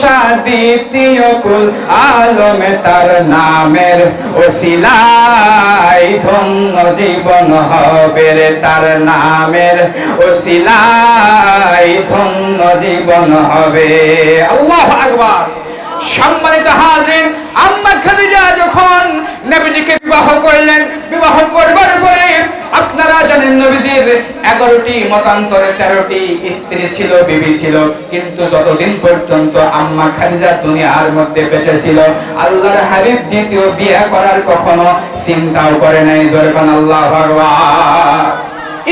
ভরসা দ্বিতীয় কুল আলমে তার নামের ওসিলাই ধন্য জীবন হবে রে তার নামের ওসিলাই ধন্য জীবন হবে। আল্লাহ আকবার। সম্মানিত হাজরিন, আম্মা খাদিজা যখন নবীজিকে বিবাহ করলেন, বিবাহ করবার পরে আপনারা জানেন নবীজির এগারোটি মতান্তরে তেরোটি স্ত্রী ছিল, বিবি ছিল। কিন্তু যতদিন পর্যন্ত আম্মা খাদিজা দুনিয়ার মধ্যে বেঁচে ছিল, আল্লাহর হাবিব দ্বিতীয় বিয়ে করার কখনো চিন্তাও করে নাই। জোরবান আল্লাহ ভগবান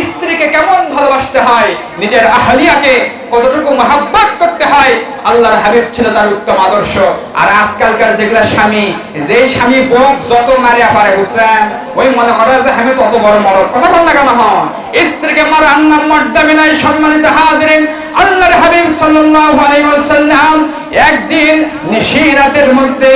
স্ত্রীকে কেমন ভালোবাসতে হয়? নিজের আহলিয়াকে কতটুকু মহাব্বত করতে হয়? আল্লাহর হাবিব ছিল তার উত্তম আদর্শ। আর আজকালকার যেগুলা স্বামী, যে স্বামী বোক যত মারিয়া পারে, বুঝছেন? ওই মনে করে যে আমি তত বড় মরদ, কথা বল না কেন হন? স্ত্রীকে আমার আন্নাম মর্যাদা নাই, সম্মানিত হাজিরিন। আল্লাহর হাবিব সাল্লাল্লাহু আলাইহি ওয়াসাল্লাম একদিন নিশিরাতের মধ্যে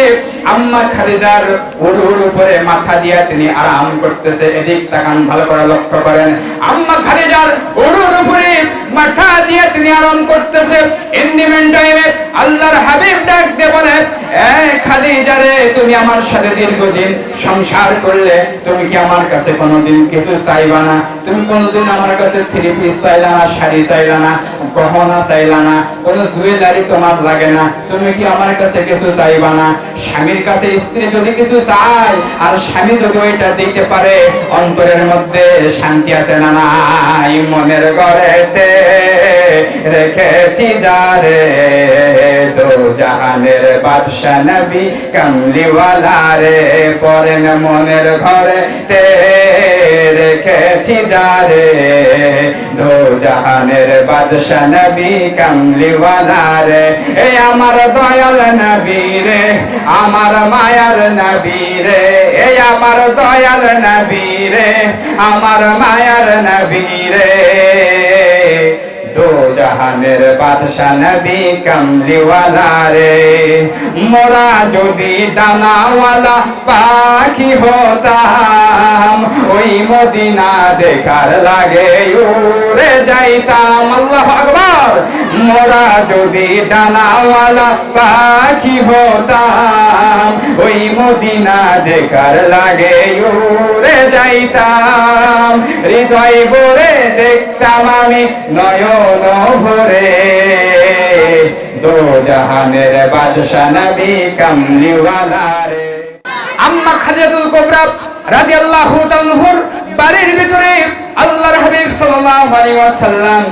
আম্মা খাদিজার উড়ুর উপরে মাথা দিয়া তিনি আরাম করতেছে। এদিক তাকান, ভালো করে লক্ষ্য করেন। আম্মা খাদিজার উড়ুর উপরে মাথা দিয়ে তিনি আরাম করতেছে। ইন্ডিমেন্ট টাইমে আল্লাহর হাবিব ডাক দে বলে খাদিজা রে, তুমি আমার সাথে দীর্ঘদিন সংসার করলে, তুমি কি আমার কাছে কোনোদিন কিছু চাইবা না? তুমি কোনোদিন আমার কাছে থ্রি পিস চাইলা না, শাড়ি চাইলা না? গহনা চাইলা না, কোনো জুয়েলারি তোমার লাগে না। তুমি কি আমার কাছে কিছু চাইবা না? স্বামীর কাছে স্ত্রী যদি কিছু চায়, আর স্বামী যদি ওইটা দিতে পারে, অন্তরের মধ্যে শান্তি আছে না নাই? মনের ঘরেতে রেখেছি যারে দো জাহানের বাদশা নবী কামলিওয়ালা রে, পরেন মনের ঘরেতে রেখেছি যারে জাহানের বাদশা নবী কামলিওয়ালা রে। এ আমার দয়াল নবী রে, আমার মায়ার নবী রে। এ আমার দয়াল নবী রে, আমার মায়ার নবী রে। দো জাহানের বাদশা নবী কামলিওয়ালা রে। মোরা যদি দানাওয়ালা পাখি হতাম, ওই মদিনা দেখার লাগে উড়ে যাইতাম। আল্লাহ আকবার। মোরা যদি দানাওয়ালা পাখি হতাম, ওই মদিনা দেখার লাগে উড়ে যাইতাম। হৃদয় ভরে দেখতাম আমি নয়ন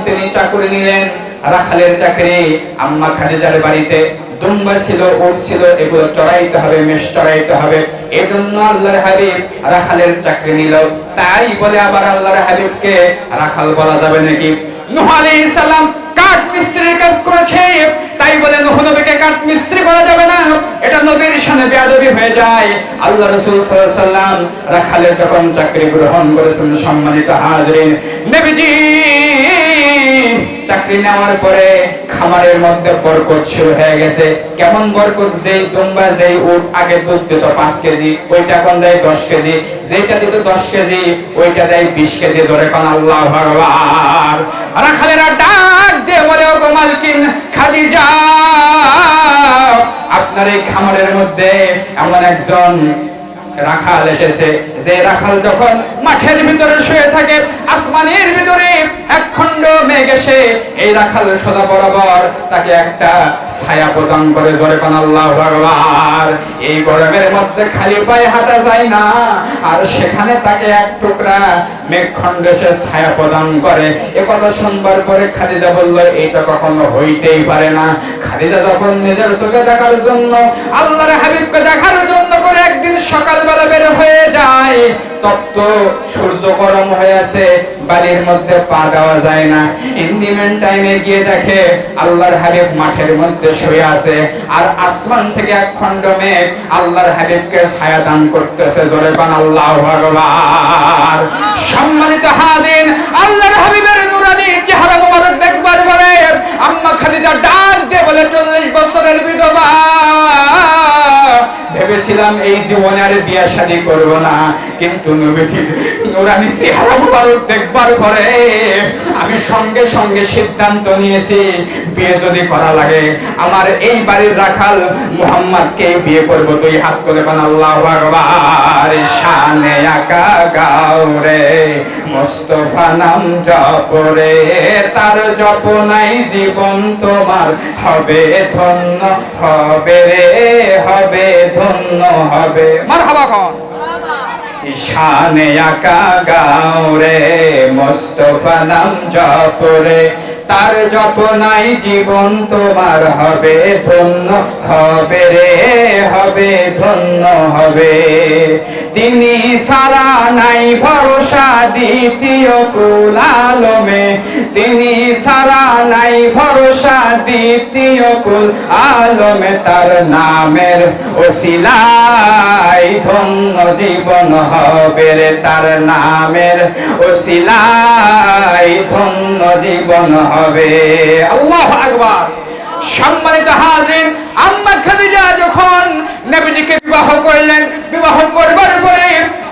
তিনি চাকরি নিলেন। রাখালের চাকরি আম্মা খাদিজার বাড়িতে দুম্বা ছিল, উট ছিল, এগুলো চড়াইতে হবে, মেষ চড়াইতে হবে। এজন্য আল্লাহর হাবিব রাখালের চাকরি নিল। তাই বলে আবার আল্লাহর হাবিবকে রাখাল বলা যাবে নাকি? সম্মানিত চাকরি নেওয়ার পরে খামারের মধ্যে বরকত শুরু হয়ে গেছে। কেমন বরকত? যেই দুম্বা যেই উট আগে দুধ দিত পাঁচ কেজি, ওইটা এখন দেয় দশ কেজি যেটা দিত দশ কেজি, ওইটা দেয় বিশ কেজি, ধরে কোন আল্লাহ ভগবান রাখালেরা ডাক দিয়ে বলে ও মালকিন খাদিজা আপনার এই খামারের মধ্যে এমন একজন রাখাল এসেছে। যে রাখাল যখন মাঠের ভিতরে শুয়ে থাকে, আসমানের ভিতরে এক খণ্ড মেঘ এসে এই রাখাল সদা বরাবর তাকে একটা ছায়া প্রদান করে জোরে পান আল্লাহ ভগবান এই গরমের মধ্যে খালি পায়ে হাঁটা যায় না। আর সেখানে তাকে এক টুকরা মেঘ খণ্ড এসে ছায়া প্রদান করে। এ কথা শুনবার পরে খাদিজা বলল এইটা কখনো হইতেই পারে না। খাদিজা যখন নিজের চোখে দেখার জন্য, আল্লাহর হাবিবকে দেখার জন্য করে একদিন সকালবেলা বের হয়ে যায়, তপ্ত সূর্য গরম হয়ে আছে বাড়ির মধ্যে পা দেওয়া যায় না। ইন্ডিমেন্ট টাইমে গিয়ে দেখে আল্লাহর হাবিব মাঠের মধ্যে শুয়ে আছে। আর আসমান থেকে এক খণ্ড মেঘ আল্লাহর হাবিবকে ছায়া দান করতেছে। জোরে পান আল্লাহ ভগবান সম্মানিত হাদিন আল্লাহর হাবিবের নুরানি চেহারা মোবারক ভেবেছিলাম এই জীবনে আর বিয়া শাদী করব না। কিন্তু নবীজি, নুরানি চেহারা মুবারক দেখবার পরে আমি সঙ্গে সঙ্গে সিদ্ধান্ত নিয়েছি, বিয়ে যদি করা লাগে। আমার এই বাড়ির রাখাল মুহাম্মদকে বিয়ে করব। তুই হাত তুলে বান আল্লাহ আকবার শানে আকা গাউরে মুস্তফা নাম জপরে তার জপ নাই জীবন তোমার, হবে ধন্য হবে রে। ধন্য হবে। মারহাবা কন ঈশানে আকা গাও রে মোস্তফা নাম জপরে। তার জপনাই জীবন তোমার হবে ধন্য হবে রে হবে ধন্য হবে। তিনি সারা নাই ভরসা দ্বিতীয় কুল আলমে তিনি সারা নাই ভরসা দ্বিতীয় কুল আলমে তার নামের ওসিলাই ধন্য জীবন হবে রে। তার নামের ওসিলাই ধন্য জীবন হবে। আল্লাহ আকবার। সম্মানিত হাজরিন, আম্মা খাদিজা যখন নবীজিকে বিবাহ করলেন, বিবাহ করবার পরে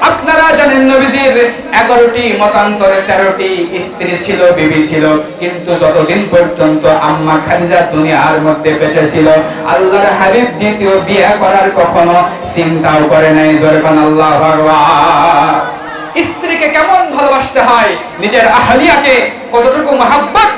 আপনারা জানেন নবীজির এগারোটি মতান্তরে তেরোটি স্ত্রী ছিল, বিবি ছিল। কিন্তু যতদিন পর্যন্ত আম্মা খাদিজা দুনিয়ার মধ্যে বেঁচে ছিল, আল্লাহর হাবিব দ্বিতীয় বিয়ে করার কখনো চিন্তাও করে নাই। জোরবান আল্লাহ ভগবান স্ত্রীকে কেমন ভালোবাসতে হয়? নিজের আহলিয়াকে কতটুকু মহাব্বত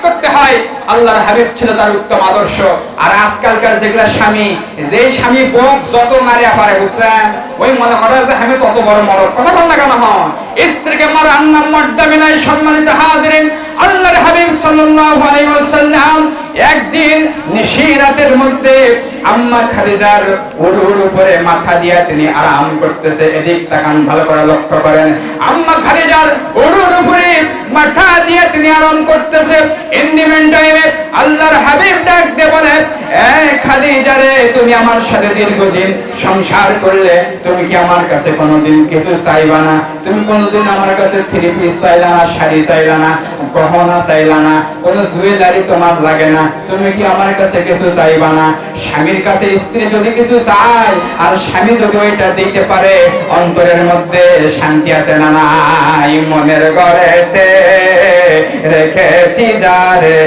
করতে আল্লাহর হাবিব ছিল তার উত্তম আদর্শ। আর আজকালকার যেগুলা স্বামী, যে স্বামী বোক যত মারিয়া পারে, বুঝছেন? ওই মনে করে যে আমি তত বড় মরদ। কথা বল না কেন হন? স্ত্রীকে মারার নাম মর্যাদা নাই, সম্মানিত হাজিরিন। আল্লাহর হাবিব সাল্লাল্লাহু আলাইহি ওয়াসাল্লাম একদিন নিশিরাতের মধ্যে আম্মা খাদিজার উড়ুর উপরে মাথা দিয়া তিনি আরাম করতেছে। এদিক তাকান, ভালো করে লক্ষ্য করেন। আম্মা খাদিজার উড়ুর উপরে মাথা দিয়ে তিনি আরাম করতেছে। হাবিব ডাক দে বলে এ খাদিজা তুমি আমার সাথে দীর্ঘদিন সংসার করলে, তুমি কি আমার কাছে কোনোদিন কিছু চাইবা না? তুমি কোনোদিন আমার কাছে থ্রি পিস চাইলা না, শাড়ি চাইলা না? গহনা চাইলা না, কোনো জুয়েলারি তোমার লাগে না। তুমি কি আমার কাছে কিছু চাইবা না? স্বামীর কাছে স্ত্রী যদি কিছু চায় আর স্বামী যদি ওইটা দিতে পারে, অন্তরের মধ্যে শান্তি আছে না নাই? মনের ঘরেতে রেখেছি যারে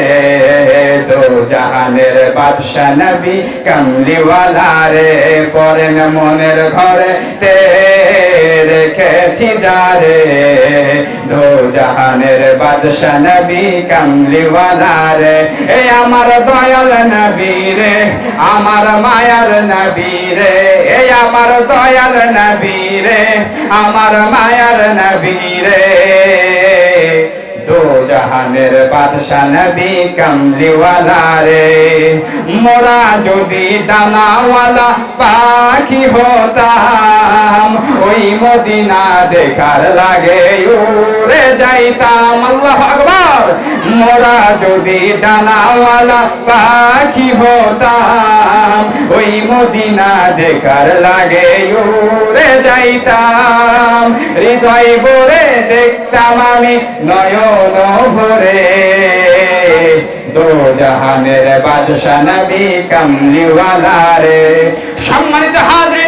দো জাহানের বাদশা নবী কামলিওয়ালা রে, পরেন মনের ঘরে তে রেখেছি যারে দো জাহানের বাদশা নবী কামলিওয়ালা রে। এ আমার দয়াল নবী রে, আমার মায়ার নবী রে। এ আমার দয়াল নবী রে, আমার মায়ার নবী রে। দো জাহানের বাদশা নবী কামলিওয়ালা রে। মোরা যদি ডানাওয়ালা পাখি হতাম ওই মদিনা দেখার লাগে, উড়ে যাইতাম, আল্লাহ মোরা যদি ডানাওয়ালা পাখি হতাম, ওই মদিনা দেখার লাগে, উড়ে যাইতাম। হৃদয় ভরে দেখতাম আমি নয়ন ভরে। দো জাহানের বাদশা নবী কামলিওয়ালা রে। সম্মানিত এইবার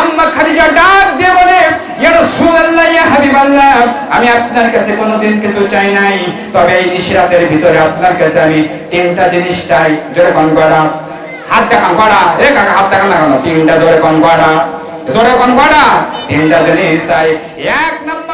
আম্মা খাদিজা ডাক দিয়ে বলে, ইয়া রাসূলুল্লাহ, ইয়া হাবিবাল্লাহ, আমি আপনার কাছে কোনোদিন কিছু চাই নাই। তবে এই নিশরাতের ভিতরে আপনার কাছে আমি তিনটা জিনিস চাই। জোরে কোন গড়া। হাত দেখান গড়া। রে কাকা, হাত দেখান না কেন? তিনটা জোরে কোন গড়া। জোরে কোন গড়া। তিনটা জিনিস চাই। এক নম্বর